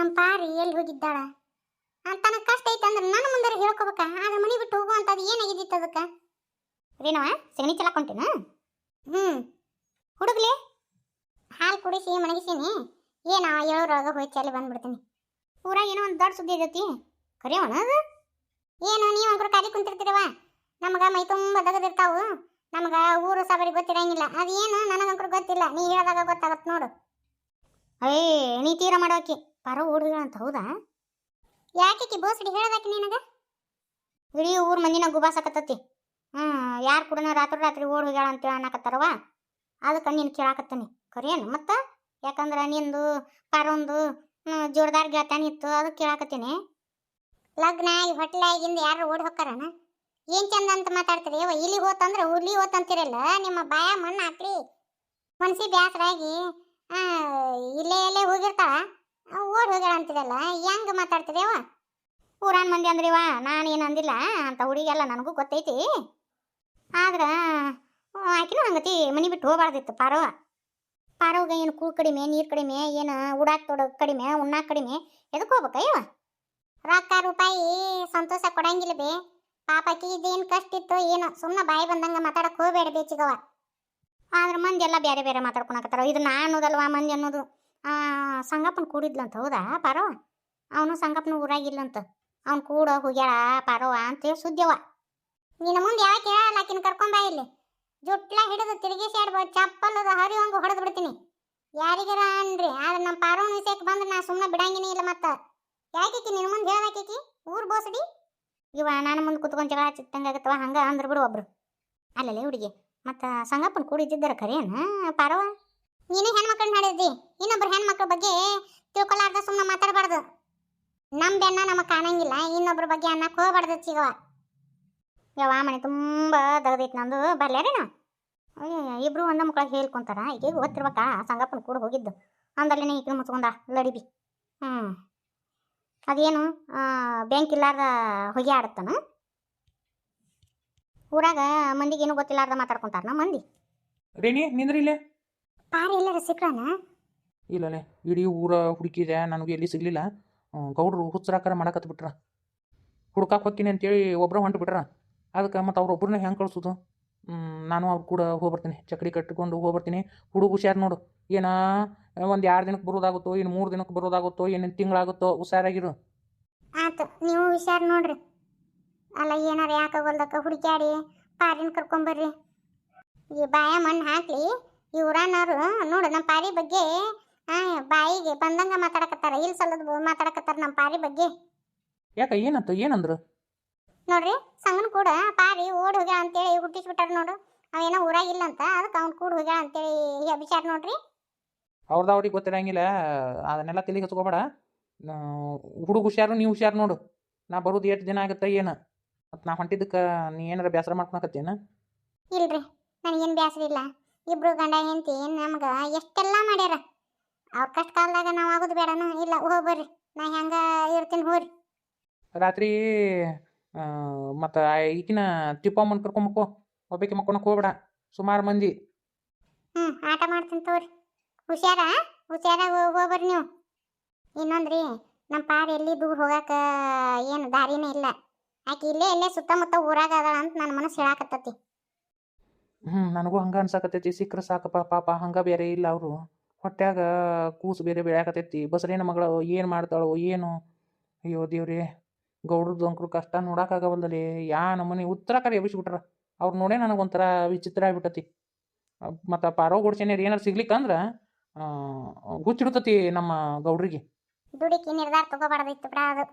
ನಮ್ಮ ಪಾರಿ ಎಲ್ಲಿ ಹೋಗಿದ್ದಾಳ? ತನಗೆ ಕಷ್ಟ ಐತೆ ಅಂದ್ರೆ ನನ್ನ ಮುಂದೆ ಹೇಳ್ಕೋಬೇಕ. ಆದ್ರೆ ಮನೆ ಬಿಟ್ಟು ಹೋಗುವಂಥದ್ದು ಏನಾಗಿದ್ದಿತ್ತು ಅದಕ್ಕೆ? ರೇಣುವ ಸಗಣಿ ಚಲಾಕೊಂಟೇನ ಹ್ಞೂ ಹುಡುಗ್ಲಿ? ಹಾಲು ಕುಡಿಸಿ ಮಣಗಿಸೀನಿ ಏನ ಏಳರೊಳಗೆ ಹೋಗಿ ಚಲಿ ಬಂದ್ಬಿಡ್ತೀನಿ. ಊರಾಗ ಏನೋ ಒಂದು ದೊಡ್ಡ ಸುದ್ದಿ ಇರ್ತೈತಿ ಕರಿಯವಣ ಅದು? ಏನು ನೀವು ಅಂಕರು ಕಾಲಿ ಕುಂತಿರ್ತೀರವ? ನಮಗೆ ಮೈ ತುಂಬ ದಗದಿರ್ತಾವು. ನಮಗೆ ಊರು ಸಬರಿ ಗೊತ್ತಿರಂಗಿಲ್ಲ. ಅದೇನು ನನಗಂಕರು ಗೊತ್ತಿಲ್ಲ. ನೀ ಹೇಳಿದಾಗ ಗೊತ್ತಾಗತ್ತೆ ನೋಡು. ಅಯ್ಯ ನೀ ತೀರ ಮಾಡೋಕಿ ಪರ ಅಂತ ಹೌದಾ? ಯಾಕೆ ಬೋಸಡಿ ಹೇಳದಾಕಿ ನಿನಗ? ಇಡೀ ಊರ್ ಮಂದಿನ ಗುಬಾಸಕತ್ತತಿ ಹ್ಮ್ ಯಾರು ಕೂಡ ರಾತ್ರಿ ರಾತ್ರಿ ಓಡ್ ಹೋಗ್ಯಾಳ ಅಂತ ಅನ್ನಕತ್ತಾರವ ಅದಕ್ಕೆ ನೀನು ಕೇಳಾಕತ್ತೀನಿ. ಕರಿಯೇನು ಮತ್ತ? ಯಾಕಂದ್ರೆ ನಿಂದು ಪರೊಂದು ಜೋರ್ದಾರ್ ಗೆಳತಾನ ಇತ್ತು ಅದಕ್ಕೆ ಕೇಳಾಕತ್ತೀನಿ. ಲಗ್ನ ಆಗಿ ಹೊಟ್ಲಾಗಿಂದ ಯಾರು ಓಡಿ ಹೋಗ್ತಾರಣ ಏನ್ ಚಂದ ಅಂತ ಮಾತಾಡ್ತೀರಿ? ಯವ್ವ ಇಲ್ಲಿ ಹೋತಂದ್ರೆ ಹುಲಿ ಹೋತಂತಿರಲ್ಲ ನಿಮ್ಮ ಬಾಯ ಮಣ್ಣು ಹಾಕ್ರಿ ಮನ್ಸಿ ಬ್ಯಾಸರಾಗಿ ಇಲ್ಲೇ ಇಲ್ಲೇ ಹೋಗಿರ್ತಾಳ? ಓಡ್ ಹೋಗ್ಯಾಳ ಅಂತಿರಲ್ಲ ಹೆಂಗ್ ಮಾತಾಡ್ತಿದೇವ ಊರಾನ್ ಮಂದಿ ಅಂದ್ರಿವ ನಾನೇನು ಅಂದಿಲ್ಲ, ಅಂತ ಹುಡುಗಿಯೆಲ್ಲ ನನಗೂ ಗೊತ್ತೈತಿ. ಆದ್ರ ಆಕಿನೂ ಹಂಗತಿ, ಮನಿ ಬಿಟ್ಟು ಹೋಗ್ಬಾರ್ದಿತ್ತು ಪಾರವ ಪಾರವಾಗ ಏನು ಕೂಳು ಕಡಿಮೆ, ನೀರು ಕಡಿಮೆ, ಏನು ಉಡಾಕ್ ತೊಡೋಕ್ ಕಡಿಮೆ, ಉಣ್ಣಾಕ್ ಕಡಿಮೆ ಎದಕ್ಕೆ ಹೋಗ್ಬೇಕಯ್ಯವ ರೊಕ್ಕ, ರೂಪಾಯಿ ಸಂತೋಷ ಕೊಡಂಗಿಲ್ಲ ಬೇ. ಪಾಪಕ್ಕೆ ಇದೇನು ಕಷ್ಟ ಇತ್ತು ಏನು ಸುಮ್ಮನೆ ಬಾಯಿ ಬಂದಂಗ ಮಾತಾಡಕ್ಕೆ ಹೋಗ್ಬೇಡ ಬೇಚಿಗವ ಆದ್ರೆ ಮಂದಿ ಎಲ್ಲ ಬೇರೆ ಬೇರೆ ಮಾತಾಡ್ಕೊಳಕತ್ತಾರ ಇದು ನಾ ಅನ್ನೋದಲ್ವಾ ಮಂದಿ ಅನ್ನೋದು? ಸಂಗಪ್ಪನ ಕೂಡಿದ್ಲಂತ, ಹೌದಾ? ಪಾರವ ಅವನು ಸಂಗಪ್ಪನ ಊರಾಗಿಲ್ಲಂತ. ಅವನು ಕೂಡ ಹೋಗ್ಯಾಳ ಪಾರವ ಅಂತೇಳಿ ಸುದ್ಯವ ನಿನ್ನ ಮುಂದೆ ಯಾಕೆ ಆಕಿನ ಕರ್ಕೊಂಬ ಇಲ್ಲಿ. ಜುಟ್ಲ ಹಿಡಿದು ತಿರುಗಿಸಿ ಆಡ್ಬೋದು ಚಪ್ಪಲದ ಹರಿ ಹೊಡೆದು ಬಿಡ್ತೀನಿ. ಯಾರಿಗಾರ ಅನ್ರಿ ಆದ್ರೆ ನಮ್ಮ ಪಾರವನ ವಿಷಯಕ್ಕೆ ಬಂದ್ರೆ ನಾ ಸುಮ್ಮನೆ ಬಿಡಂಗಿನೇ ಇಲ್ಲ ಮತ್ತೆ. ಯಾಕೆ ನಿನ್ನ ಮುಂದೆ ಹೇಳಾಕಿ ಊರ್ ಬೋಸಡಿ? ಇವ ನಾನು ಮುಂದೆ ಕುತ್ಕೊಂಡು ಜಗಳ ಚಿತ್ತಂಗಾಗತ್ತವ ಹಂಗ ಅಂದ್ರ ಬಿಡು ಒಬ್ರು. ಅಲ್ಲಲ್ಲೇ ಹುಡುಗಿ, ಮತ್ತ ಸಂಗಪ್ಪನ ಕೂಡಿದ್ದಿದ್ದಾರ ಖರೇನ ಪಾರವ ನೀನು ಹೆಣ್ಮಕ್ಳನ್ನ ನಡೆದಿ ಇನ್ನೊಬ್ರು ಹೆಣ್ಮಕ್ಳ ಬಗ್ಗೆ ತಿಳ್ಕೊಲಾರ್ದ ಸುಮ್ಮನೆ ಮಾತಾಡಬಾರ್ದು. ನಮ್ಮ ಬೆನ್ನ ನಮಗ್ ಕಾಣಂಗಿಲ್ಲ. ಇನ್ನೊಬ್ರ ಬಗ್ಗೆ ಅನ್ನಕ್ ಹೋಗ್ಬಾರ್ದು ಚಿಗವ ಯಾವ ಮನೆ ತುಂಬ ದಗದೈತಿ ನಂದು. ಬರ್ಲ್ಯಾರೇನ? ಇಬ್ರು ಒಂದ ಮಕ್ಕಳ ಹೇಳ್ಕೊಂತಾರ. ಈಗ ಗೊತ್ತಿರ್ಬೇಕ? ಸಂಗಪ್ಪನ ಕೂಡ ಹೋಗಿದ್ದು. ಅಂದಲ್ಲೇ ಈಗ ಮುಚ್ಕೊಂಡ. ಲಡಿಬಿ ಹ್ಞೂ ಅದೇನು? ಬ್ಯಾಂಕ್ ಇಲ್ಲಾರ್ದ ಹೊಗೆ ಆಡತ್ತನ? ಊರಾಗ ಮಂದಿಗೆ ಏನು ಗೊತ್ತಿಲ್ಲಾರ್ದ ಮಾತಾಡ್ಕೊಂತಾರ ಮಂದಿ? ರೇಣಿ, ನಿಂದ್ರಿ ಇಲ್ಲೇ? ಪಾರಿ ಎಲ್ಲರೂ ಸಿಕ್ರನ? ಇಲ್ಲಲೇ ಇಡೀ ಊರ ಹುಡುಕಿದೆ ನನಗೆ ಎಲ್ಲಿ ಸಿಗಲಿಲ್ಲ. ಗೌಡ್ರು ಹುಚ್ಚರಾಕಾರ ಮಾಡಕತ್ ಬಿಟ್ರ. ಹುಡುಕಾಕ್ ಹೋಗ್ತೀನಿ ಅಂತೇಳಿ ಒಬ್ಬರ ಹೊಂಟು ಬಿಟ್ರ. ಅದಕ್ಕೆ ಮತ್ತು ಅವ್ರೊಬ್ಬರನ್ನ ಹೆಂಗೆ ಕಳ್ಸೋದು? ನಾನು ಅವ್ರ ಕೂಡ ಹೋಗ್ಬರ್ತೀನಿ. ಚಕಡಿ ಕಟ್ಟಿಕೊಂಡು ಹೋಗ್ಬರ್ತೀನಿ. ಹುಡುಗ ಹುಷಾರು ನೋಡು. ಏನ ಒಂದು ಎರಡು ದಿನಕ್ಕೆ ಬರೋದಾಗುತ್ತೋ ಇನ್ನು ಮೂರು ದಿನಕ್ಕೆ ಬರೋದಾಗುತ್ತೋ ಏನು ತಿಂಗಳಾಗುತ್ತೋ ಹುಷಾರಾಗಿರು. ಆತು ನೀವು ಹುಷಾರು ನೋಡ್ರಿ. ಅಲ್ಲ ಏನಾರ ಯಾಕಾಗೋಲ್ದಕ್ಕ ಹುಡುಕ್ಯಾಡಿ? ಪಾರಿನ ಕರ್ಕೊಂಬರ್ರಿ ಈ ಬಾಯ ಮಣ್ಣು ಹಾಕ್ಲಿ. ಈ ಊರಾನವ್ರು ನೋಡು ನಮ್ಮ ಪಾರಿ ಬಗ್ಗೆ ಬಾಯಿಗೆ ಬಂದಂಗ ಮಾತಾಡಕತ್ತಾರ ಇಲ್ಲಿ ಸಲದ ಮಾತಾಡಕತ್ತಾರ ನಮ್ಮ ಪಾರಿ ಬಗ್ಗೆ. ಯಾಕ ಏನಂತ ಏನಂದ್ರು? ನೋಡ್ರಿ ಸಂಗನ್ ಕೂಡ ಪಾರಿ ಓಡ್ ಹೋಗ್ಯ ಅಂತೇಳಿ ಹುಟ್ಟಿಸ್ಬಿಟ್ಟಾರ ನೋಡು ಅವೇನೋ ಊರಾಗ ಇಲ್ಲ ಅಂತ ಅದಕ್ಕೆ ಅವ್ನು ಕೂಡ ಹೋಗ್ಯ ಅಂತೇಳಿ ವಿಚಾರ ನೋಡ್ರಿ. ಅವ್ರದ್ದು ಅವ್ರಿಗೆ ಗೊತ್ತಿರಂಗಿಲ್ಲ ಅದನ್ನೆಲ್ಲ ತಲೆಗೆ ಹಚ್ಕೋಬೇಡ. ಹುಡುಗ ಹುಷಾರು ನೀವು ಹುಷಾರು ನೋಡು ನಾ ಬರೋದು ಎಷ್ಟು ದಿನ ಆಗುತ್ತೆ ಏನು? ಮತ್ತು ನಾ ಹೊಂಟಿದ್ದಕ್ಕೆ ನೀ ಏನಾರ ಬೇಸರ ಮಾಡ್ಕೊಳಕತ್ತೇನ? ಇಲ್ರಿ ನನಗೇನು ಬೇಸರ ಇಲ್ಲ. ಇಬ್ರು ಗಂಡ ಹೆಂಡತಿ ನಮ್ಗೆ? ಎಷ್ಟೆಲ್ಲ ಮಾಡ್ಯಾರ? ಅವ್ರ ಕಷ್ಟ ಕಾಲದಾಗ ನಾವು ಆಗೋದು ಬೇಡನ? ಇಲ್ಲ ಹೋಗ್ಬರ್ರಿ ನಾ ಹೆಂಗ ಇರ್ತೀನಿ ಹೋಗ್ರಿ. ರಾತ್ರಿ ಮತ್ತು ಈಗಿನ ತಿಪ್ಪಮ್ಮನ ಕರ್ಕೊಂಬಕ್ಕೋ ಒಬ್ಬಾಕಿ ಮಕ್ಕೊಳಕ್ಕೆ ಹೋಗ್ಬೇಡ. ಸುಮಾರು ಮಂದಿ. ಹ್ಞೂ ಆಟ ಮಾಡ್ತೀನಿ ತಗೋರಿ ಹುಷಾರ? ಹುಷಾರಾಗ ಹೋಗ್ಬರ್ರಿ ನೀವು. ಇನ್ನೊಂದ್ರಿ ನಮ್ಮ ಪಾರ್ ಎಲ್ಲಿ ದೂರ ಹೋಗಾಕ ಏನು ದಾರಿನೇ ಇಲ್ಲ. ಆಕೆ ಇಲ್ಲೇ ಇಲ್ಲೇ ಸುತ್ತಮುತ್ತ ಊರಾಗ ಅದಾಳ ಅಂತ ನನ್ನ ಮನಸ್ಸು ಹೇಳಾಕತ್ತತಿ. ಹ್ಞೂ ನನಗೂ ಹಂಗೆ ಅನ್ಸಾಕತ್ತೈತಿ. ಸಿಕ್ಕರೆ ಸಾಕಪ್ಪ, ಪಾಪ ಹಂಗೆ ಬೇರೆ ಇಲ್ಲ ಅವರು. ಹೊಟ್ಯಾಗ ಕೂಸು ಬೇರೆ ಬೆಳ್ಯಾಕತ್ತೈತಿ. ಬಸರೇನ ಮಗಳು ಏನು ಮಾಡ್ತಾಳೋ ಏನು. ಅಯ್ಯೋ ದೇವ್ರಿ ಗೌಡ್ರದ್ದು ಅಂಕರು ಕಷ್ಟ ನೋಡೋಕ್ಕಾಗವಲ್ದಲ್ಲಿ ಯಾ ನಮ್ಮನೆ ಉತ್ತರ ಕರೆ ಎಬ್ಬಿಸ್ಬಿಟ್ರ. ಅವ್ರು ನೋಡೇ ನನಗೆ ಒಂಥರ ವಿಚಿತ್ರ ಆಗ್ಬಿಟ್ಟತಿ. ಮತ್ತು ಪಾರೋ ಗುಡ್ಸೇನಿಯರ್ ಏನಾರು ಸಿಗ್ಲಿಕ್ಕಂದ್ರೆ ಹುಚ್ಚಿಡ್ತತಿ ನಮ್ಮ ಗೌಡ್ರಿಗೆ. ದುಡುಕಿ ನಿರ್ಧಾರ ತಗೋಬಾರ್ದಿತ್ತು ಬಿಡ ಅದು,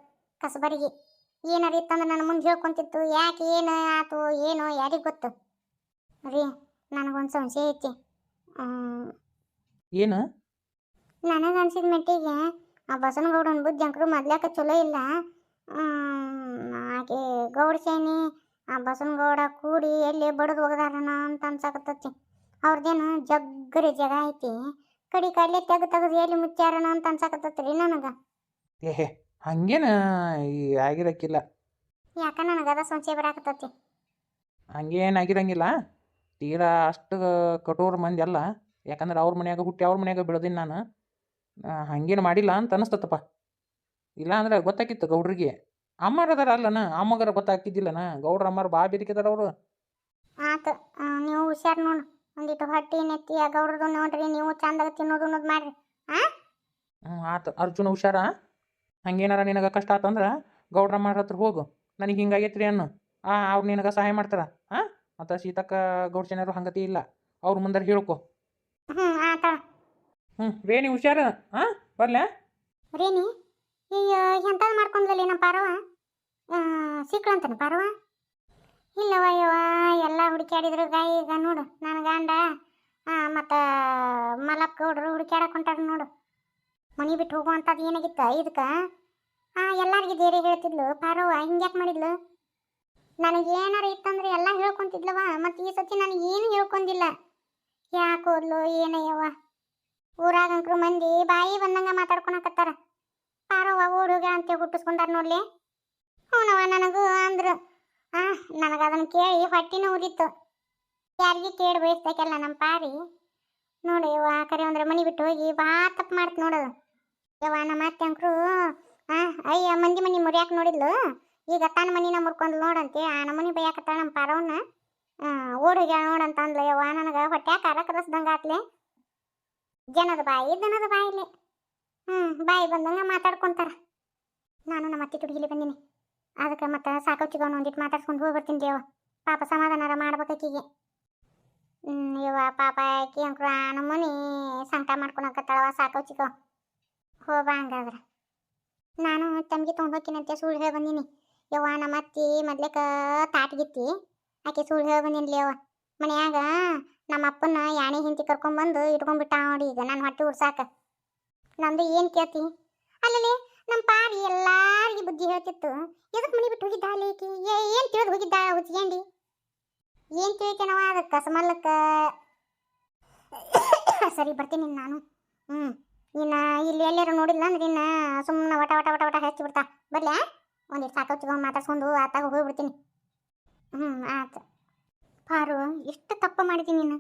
ಕಸಬರಿಗೆ. ಏನಾರ ನನ್ನ ಮುಂದೆ ಹೇಳ್ಕೊಂತಿತ್ತು. ಯಾಕೆ ಏನು ಆತು, ಏನು ಯಾರಿಗೆ ಗೊತ್ತು. ರೀ ನನಗೊಂದು ಸಂಶಯ ಐತಿ. ಏನು? ನನಗೆ ಅನ್ಸಿದ ಮಟ್ಟಿಗೆ ಆ ಬಸನಗೌಡನ ಬುದ್ಧಿ ಅಂಕರು ಮೊದ್ಲಾಕ ಚಲೋ ಇಲ್ಲ. ಆಕೆ ಗೌಡ ಸೇನಿ ಆ ಬಸನಗೌಡ ಕೂಡಿ ಎಲ್ಲಿ ಬಡದು ಒಗದಾರನ ಅಂತ ಅನ್ಸಾಕತ್ತತಿ. ಅವ್ರದ್ದೇನು ಜಗ್ಗರಿ ಜಗ ಐತಿ. ಕಡಿ ಕಡ್ಲೆ ತೆಗ್ದು ತೆಗ್ದು ಎಲ್ಲಿ ಮುಚ್ಚಾರನ ಅಂತ ಅನ್ಸಾಕತ್ತತ್ರಿ ನನಗೆ. ಏ ಹಂಗೇನ ಈ ಆಗಿರಕ್ಕಿಲ್ಲ ಯಾಕ ನನಗೆ ಅದ ಸಂಶಯ ಬರಾಕತ್ತೈತಿ? ಹಂಗೇನು ಆಗಿರಂಗಿಲ್ಲ. ತೀರಾ ಅಷ್ಟು ಕಠೋರ ಮಂದಿ ಅಲ್ಲ. ಯಾಕಂದ್ರೆ ಅವ್ರ ಮನ್ಯಾಗ ಹುಟ್ಟಿ ಅವ್ರ ಮನ್ಯಾಗ ಬೆಳೆದೀನಿ ನಾನು. ಹಂಗೇನ ಮಾಡಿಲ್ಲ ಅಂತ ಅನಿಸ್ತತಪ್ಪ. ಇಲ್ಲ ಅಂದ್ರೆ ಗೊತ್ತಾಕಿತ್ತು ಗೌಡ್ರಿಗೆ. ಅಮ್ಮರ ಅದಾರ ಅಲ್ಲನ ಅಮ್ಮಗರ ಗೊತ್ತಾಕಿದ್ದಿಲ್ಲನ ಗೌಡ್ರ ಅಮ್ಮರ ಬಾ ಬಿರಿಕಿದಾರ ಅವರು. ಆತು ನೀವು ಹುಷಾರ್ ನೋಡು. ಒಂದಿಟ್ಟು ಹೊಟ್ಟಿ ನೆತ್ತಿ ಗೌಡ್ರದು ನೋಡ್ರಿ ನೀವು ಚಂದಾಗ ತಿನ್ನೋದು ಅನ್ನೋದು ಮಾಡ್ರಿ. ಹ್ಞೂ ಆತು ಅರ್ಜುನ ಹುಷಾರ? ಹಂಗೇನಾರ ನಿನಗೆ ಕಷ್ಟ ಆತಂದ್ರೆ ಅಮ್ಮಾರ ಹತ್ರ ಹೋಗು. ನನಗೆ ಹಿಂಗಾಗೈತ್ರಿ ಅನ್ನು. ಆ ಅವ್ರು ನಿನಗೆ ಸಹಾಯ ಮಾಡ್ತಾರ. ಹಾಂ ಮತ್ತು ಸೀತಕ್ಕ ಗೌಡ್ ಜನರು ಹಂಗತಿ ಇಲ್ಲ. ಅವ್ರ ಮುಂದೆ ಹೇಳ್ಕೊ. ಹ್ಞೂ ರೇಣಿ ಹುಷಾರ ಹಾಂ ಬರ್ಲ? ರೇಣಿ ಈಗ ಎಂಥದ್ದು ಮಾಡ್ಕೊಂಡ್ಲಲ್ಲಿ ನಮ್ಮ ಪಾರವ? ಸಿಕ್ಳಂತಾನೆ ಪಾರವ? ಇಲ್ಲವ ಯವ್ವ ಎಲ್ಲ ಹುಡುಕ್ಯಾಡಿದ್ರು. ಗಾಯ ಈಗ ನೋಡು ನನ್ನ ಗಂಡ ಮತ್ತು ಮಲಪ್ಪ ಗೌಡ್ರು ಹುಡುಕ್ಯಾಡಕ್ ಹೊಂಟಾರ ನೋಡು. ಮನೆ ಬಿಟ್ಟು ಹೋಗುವಂಥದ್ದು ಏನಾಗಿತ್ತ? ಇದಕ್ಕೆ? ಹಾಂ ಎಲ್ಲರಿಗೆ ಬೇರೆ ಹೇಳ್ತಿದ್ಲು ಪಾರವ್ವ ಹಿಂಗ್ಯಾಕೆ ಮಾಡಿದ್ಲು? ನನಗೆ ಏನಾರ ಇತ್ತಂದ್ರೆ ಎಲ್ಲ ಹೇಳ್ಕೊಂತಿದ್ಲವ ಮತ್ತು ಈ ಸತಿ ನನಗೆ ಏನು ಹೇಳ್ಕೊಂಡಿಲ್ಲ. ಯಾಕೆ ಏನಯ್ಯವ ಊರಾಗ ಅಂಕರು ಮಂದಿ ಬಾಯಿ ಬಂದಂಗ ಮಾತಾಡ್ಕೊಳಕತ್ತಾರ. ಪಾರವ್ವ ಓಡುಗ ಅಂತ ಹುಟ್ಟಿಸ್ಕೊಂಡಾರ ನೋಡ್ಲಿ. ಹ್ಞೂನವ ನನಗೂ ಅಂದ್ರು. ಆ, ನನಗೆ ಅದನ್ನ ಕೇಳಿ ಹೊಟ್ಟಿನ ಉರಿತು. ಯಾರಿಗೆ ಕೇಳಿ ಬಯಸ್ಬೇಕಲ್ಲ ನಮ್ಮ ಪಾರಿ. ನೋಡಿ ಯವ್ವ ಕರೆ ಅಂದ್ರೆ ಮನೆ ಬಿಟ್ಟು ಹೋಗಿ ಬಾ ತಪ್ಪು ಮಾಡ್ತು ನೋಡೋದು ಯವ್ವ, ನಮ್ಮ ಅತ್ತೆ ಅಂಕರು, ಆ, ಅಯ್ಯ, ಮಂದಿ ಮನಿ ಮುರಿಯಾಕೆ ನೋಡಿದ್ಲು. ಈಗ ತನ್ನ ಮನಿನ ಮುರ್ಕೊಂಡು ನೋಡಂತಿ, ಆ ನಮ್ಮನಿ ಬೈಯಾಕತ್ತಾಳ ನಮ್ಮ ಪಾರವನ್ನ ಓಡಿಗೆ ನೋಡಂತ ಅಂದ್ಲ ಯವ್ವ ನನಗೆ ಹೊಟ್ಯಾಕ ಅರ ಕರಸ್ದಂಗ ಆತ್ಲೆ. ಜನದ ಬಾಯಿ, ದನದ ಬಾಯಿಲೆ. ಹ್ಞೂ ಬಾಯಿ ಬಂದಂಗೆ ಮಾತಾಡ್ಕೊಂತಾರ. ನಾನು ನಮ್ಮ ಅತ್ತಿ ತುಡುಗಿಲಿ ಬಂದಿನಿ. ಅದಕ್ಕೆ ಮತ್ತೆ ಸಾಕೋಚಿಗವನು ಒಂದಿಟ್ಟು ಮಾತಾಡ್ಸ್ಕೊಂಡು ಹೋಗಿ ಬರ್ತೀನಿ ದೇವ ಪಾಪ ಸಮಾಧಾನಾರ ಮಾಡ್ಬೇಕಾಕಿಗೆ ಇವ ಪಾಪ ಆಕಿ ಅಂಕ್ರು ನಮ್ಮನಿ ಸಂಕ ಮಾಡ್ಕೊಳಕತ್ತಾಳವ ಸಾಕೋಚಿಗ ಹೋಗ ಹಂಗಾದ್ರೆ. ನಾನು ತಂಗಿ ತೊಗೊಂಡು ಹೋಗ್ತೀನಂತೆ ಸುಳ್ಳು ಹೇಳಿ ಬಂದೀನಿ. ಯವ್ವ ನಮ್ಮ ಅತ್ತಿ ಮೊದ್ಲೇಕ ತಾಟ್ಗಿತ್ತಿ. ಆಕೆ ಸುಳ್ಳು ಹೇಳಿ ಬಂದೀನಿ ಯವ್ವ. ಮನ್ಯಾಗ ನಮ್ಮ ಅಪ್ಪನ ಯಾಣಿ ಹಿಂತಿ ಕರ್ಕೊಂಬಂದು ಇಟ್ಕೊಂಡ್ಬಿಟ್ಟ ನೋಡಿ ಈಗ ನಾನು ಹೊಟ್ಟೆ ಉರ್ಸಾಕ. ನಂದು ಏನು ಕೇಳ್ತಿ? ಅಲ್ಲಲ್ಲಿ ನಮ್ಮ ಪಾರಿ ಎಲ್ಲಾರಿಗೆ ಬುದ್ಧಿ ಹೇಳ್ತಿತ್ತು. ಎದಕ್ಕೆ ಮನೆ ಬಿಟ್ಟು ಹೋಗಿದ್ದ ಅಲ್ಲಿ ಈಕಿ ಏನು ತಿಳಿದು ಹೋಗಿದ್ದ ಹುಚ್ಕೊಂಡಿ ಏನು ತಿಳಿತೇನವ ಅದಕ್ಕೆ ಕಸಮಲ್ಲಕ್ಕ ಸರಿ ಬರ್ತೀನಿ ನಾನು. ಹ್ಞೂ ಇನ್ನು ಇಲ್ಲಿ ಎಲ್ಲಾರು ನೋಡಿಲ್ಲ ಅಂದ್ರೆ ಇನ್ನು ಸುಮ್ಮನೆ ವಟ ವಟ ವಟ ವಟ ಹಚ್ಚಿ ಬಿಡ್ತಾ ಬರ್ಲ್ಯಾ? ಒಂದಿಟ್ಟು ಸಾಕೋಚ್ಕೊಂಡು ಮಾತಾಡ್ಸ್ಕೊಂಡು ಆತಾಗ ಹೋಗ್ಬಿಡ್ತೀನಿ. ಹ್ಞೂ ಆಯ್ತು. ಪಾರು ಎಷ್ಟು ತಪ್ಪು ಮಾಡಿದ್ದೀನಿ ನೀನು.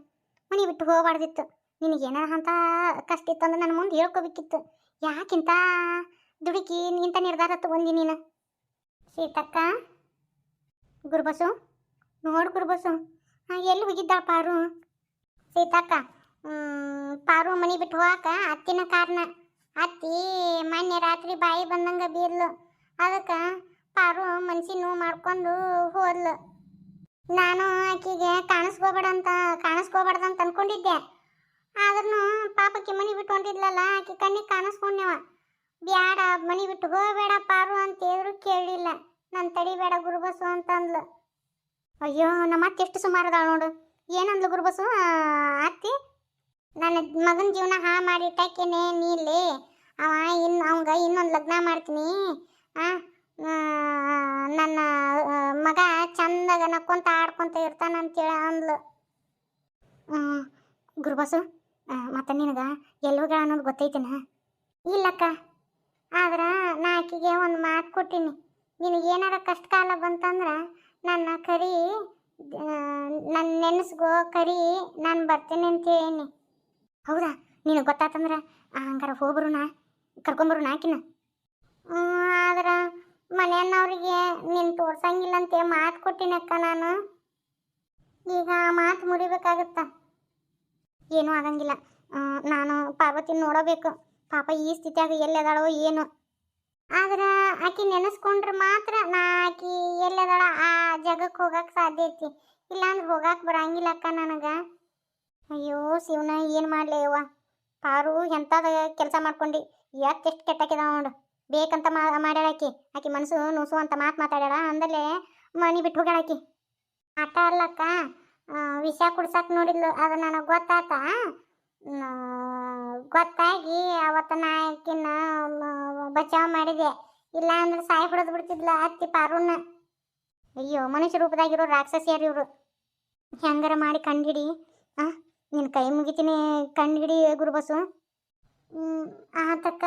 ಮನೆ ಬಿಟ್ಟು ಹೋಗಬಾರ್ದಿತ್ತು. ನಿನಗೇನಾರ ಅಂತ ಕಷ್ಟ ಇತ್ತು ಅಂದ್ರೆ ನನ್ನ ಮುಂದೆ ಹೇಳ್ಕೋಬೇಕಿತ್ತು. ಯಾಕಿಂತ ದುಡುಕಿ ಇಂಥ ನಿರ್ಧಾರ ತಗೊಂಡಿ ನೀನು? ಸೀತಕ್ಕ, ಗುರುಬಸು, ನೋಡು ಗುರುಬಸು. ಎಲ್ಲಿ ಹೋಗಿದ್ದಾಳ ಪಾರು? ಸೀತಕ್ಕ ಪಾರು ಮನೆ ಬಿಟ್ಟು ಹೋಗಾಕ ಅತ್ತಿನ ಕಾರಣ. ಅತ್ತಿ, ಮೊನ್ನೆ ರಾತ್ರಿ ಬಾಯಿ ಬಂದಂಗೆ ಬೀರ್ಲು ಅದಕ್ಕೆ ಪಾರು ಮನ್ಸಿನೂ ಮಾಡ್ಕೊಂಡು ಹೋದ್ಲು. ನಾನು ಆಕಿಗೆ ಕಾಣಿಸ್ಕೋಬೇಡ ಅಂತ ಕಾಣಿಸ್ಕೋಬಾರ್ದು ಅಂತ ಅನ್ಕೊಂಡಿದ್ದೆ. ಆದ್ರೂ ಪಾಪಕ್ಕೆ ಮನೆ ಬಿಟ್ಟು ಹೊಂಟಿದ್ಲಲ್ಲ ಆಕಿ ಕಣ್ಣಿಗೆ ಕಾಣಿಸ್ಕೊಂಡ್ಯವ ಬ್ಯಾಡ, ಮನೆ ಬಿಟ್ಟು ಹೋಗಬೇಡ ಪಾರು ಅಂತ ಹೇಳಿದ್ರು ಕೇಳಲಿಲ್ಲ ನಾನು ತಡಿಬೇಡ ಗುರುಬಸು ಅಂತಂದ್ಲು. ಅಯ್ಯೋ, ನಮ್ಮ ಅತ್ತೆ ಎಷ್ಟು ಸುಮಾರು ಅದಾಳ ನೋಡು. ಏನಂದ್ಲು ಗುರುಬಸು? ಅತ್ತಿ? ನನ್ನ ಮಗನ ಜೀವನ ಹಾ ಮಾಡಿ ಇಟ್ಟಾಕೇನೆ ನೀಲಿ ಅವ ಇನ್ನು ಅವಂಗ ಇನ್ನೊಂದು ಲಗ್ನ ಮಾಡ್ತೀನಿ. ನನ್ನ ಮಗ ಚಂದಾಗ ನಕ್ಕೊಂತ ಆಡ್ಕೊಂತ ಇರ್ತಾನಂತೇಳಿ ಅಂದ್ಲು. ಗುರುಬಾಸು ಮತ್ತೆ ನಿನಗೆ ಎಲ್ಲಿ ಅನ್ನೋದು ಗೊತ್ತೈತೇನ? ಇಲ್ಲಕ್ಕ, ಆದ್ರೆ ನಾ ಆಕಿಗೆ ಒಂದು ಮಾತು ಕೊಟ್ಟಿನಿ. ನಿನಗೇನಾರ ಕಷ್ಟ ಕಾಲ ಬಂತಂದ್ರೆ ನನ್ನ ಕರಿ ನನ್ನ ನೆನೆಸ್ಗೋ ಕರಿ, ನಾನು ಬರ್ತೀನಿ ಅಂತ ಹೇಳೀನಿ ಹೌದಾ? ನಿನಗೆ ಗೊತ್ತಾತಂದ್ರೆ ಹಂಗಾರ ಹೋಗ್ಬರು ಕರ್ಕೊಂಬರುನಾ ಆಕಿನ? ನಾಕಿನ ಆದ್ರೆ ಮನೆಯನ್ನವ್ರಿಗೆ ನೀನು ತೋರ್ಸಂಗಿಲ್ಲ ಅಂತ ಮಾತು ಕೊಟ್ಟಿನಕ್ಕ ನಾನು. ಈಗ ಆ ಮಾತು ಮುರಿಬೇಕಾಗತ್ತ? ಏನೂ ಆಗಂಗಿಲ್ಲ. ನಾನು ಪಾರ್ವತಿ ನೋಡಬೇಕು. ಪಾಪ ಈ ಸ್ಥಿತಿಯಾಗ ಎಲ್ಲದಾಳೋ ಏನು. ಆದ್ರೆ ಆಕಿ ನೆನೆಸ್ಕೊಂಡ್ರೆ ಮಾತ್ರ ನಾ ಆಕಿ ಎಲ್ಲದಾಳ ಆ ಜಾಗಕ್ಕೆ ಹೋಗಕ್ಕೆ ಸಾಧ್ಯ ಐತಿ. ಇಲ್ಲಾಂದ್ರೆ ಹೋಗಕ್ಕೆ ಬರಂಗಿಲ್ಲ ಅಕ್ಕ ನನಗೆ. ಅಯ್ಯೋ ಶಿವನ ಏನು ಮಾಡಲಿ ಯವ್ವ ಪಾರು ಎಂಥದ ಕೆಲಸ ಮಾಡ್ಕೊಂಡು. ಎಷ್ಟು ಕೆಟ್ಟಾಕಿದ ನೋಡು. ಬೇಕಂತ ಮಾಡ್ಯಾಳ ಆಕಿ ಆಕಿ ಮನಸ್ಸು ನುಸು ಅಂತ ಮಾತು ಮಾತಾಡ್ಯಾಳ. ಅಂದಲೆ ಮನೆ ಬಿಟ್ಟು ಹೋಗ್ಯಾಳ ಆಕಿ ಆಟ ಅಲ್ಲಕ್ಕ ಆ, ವಿಷ ಕುಡ್ಸಕ್ಕೆ ನೋಡಿದ್ಲು. ಅದು ನನಗೆ ಗೊತ್ತಾತ. ಗೊತ್ತಾಗಿ ಅವತ್ತು ನಾ ಆಕಿನ ಬಚಾವ್ ಮಾಡಿದೆ. ಇಲ್ಲ ಅಂದ್ರೆ ಸಾಯಿ ಹೊಡೆದು ಬಿಡ್ತಿದ್ಲ ಅತ್ತಿ ಪಾರುಣ್ಣ. ಅಯ್ಯೋ ಮನುಷ್ಯ ರೂಪದಾಗಿರೋ ರಾಕ್ಷಸಿಯರು ಇವರು. ಹೆಂಗಾರ ಮಾಡಿ ಕಂಡಿಡಿ ಆ ನಿನ್ನ ಕೈ ಮುಗಿತೀನಿ ಕಂಡಿಡಿ ಗುರುಬಸು. ಹ್ಮ್, ಆತಕ್ಕ.